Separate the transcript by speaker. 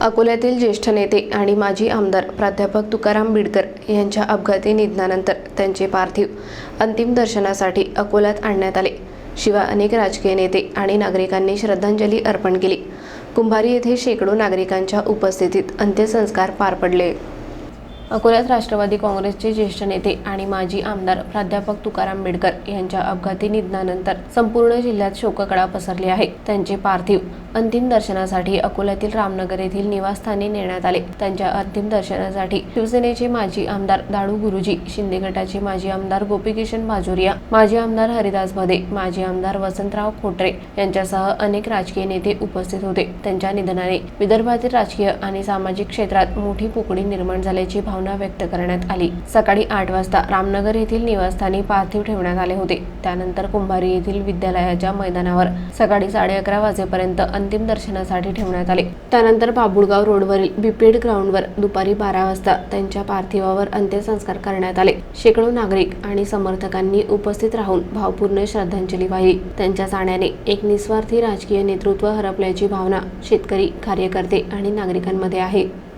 Speaker 1: अकोल्यातील ज्येष्ठ नेते आणि माजी आमदार प्राध्यापक तुकाराम बिडकर यांच्या अपघाती निधनानंतर त्यांचे पार्थिव अंतिम दर्शनासाठी अकोल्यात आणण्यात आले. शिवाय अनेक राजकीय नेते आणि नागरिकांनी श्रद्धांजली अर्पण केली. कुंभारी येथे शेकडो नागरिकांच्या उपस्थितीत अंत्यसंस्कार पार पडले. अकोल्यात राष्ट्रवादी काँग्रेसचे ज्येष्ठ नेते आणि माजी आमदार प्राध्यापक तुकाराम आंबेडकर यांच्या अपघाती निधनानंतर संपूर्ण जिल्ह्यात शोककळा पसरली आहे. त्यांचे पार्थिव अंतिम दर्शनासाठी अकोल्यातील रामनगर येथील निवासस्थानी नेण्यात आले. त्यांच्या अंतिम दर्शनासाठी शिवसेनेचे माजी आमदार दाडू गुरुजी शिंदे गटाचे माजी आमदार गोपीकिशन बाजोरिया माजी आमदार हरिदास भदे माजी आमदार वसंतराव खोटरे यांच्यासह अनेक राजकीय नेते उपस्थित होते. त्यांच्या निधनाने विदर्भातील राजकीय आणि सामाजिक क्षेत्रात मोठी पोकळी निर्माण झाल्याची भावना भावना व्यक्त करण्यात आली. सकाळी आठ वाजता रामनगर येथील निवासस्थानी पार्थिव ठेवण्यात आले होते. त्यानंतर कुंभारी येथील विद्यालयाच्या मैदानावर सकाळी साडे अकरा वाजेपर्यंत अंतिम दर्शनासाठी ठेवण्यात आले. त्यानंतर बाबुळगाव रोडवरील बिपेड ग्राउंडवर दुपारी बारा वाजता त्यांच्या पार्थिवावर अंत्यसंस्कार करण्यात आले. शेकडो नागरिक आणि समर्थकांनी उपस्थित राहून भावपूर्ण श्रद्धांजली वाहिली. त्यांच्या जाण्याने एक निस्वार्थी राजकीय नेतृत्व हरपल्याची भावना शेतकरी कार्यकर्ते आणि नागरिकांमध्ये आहे.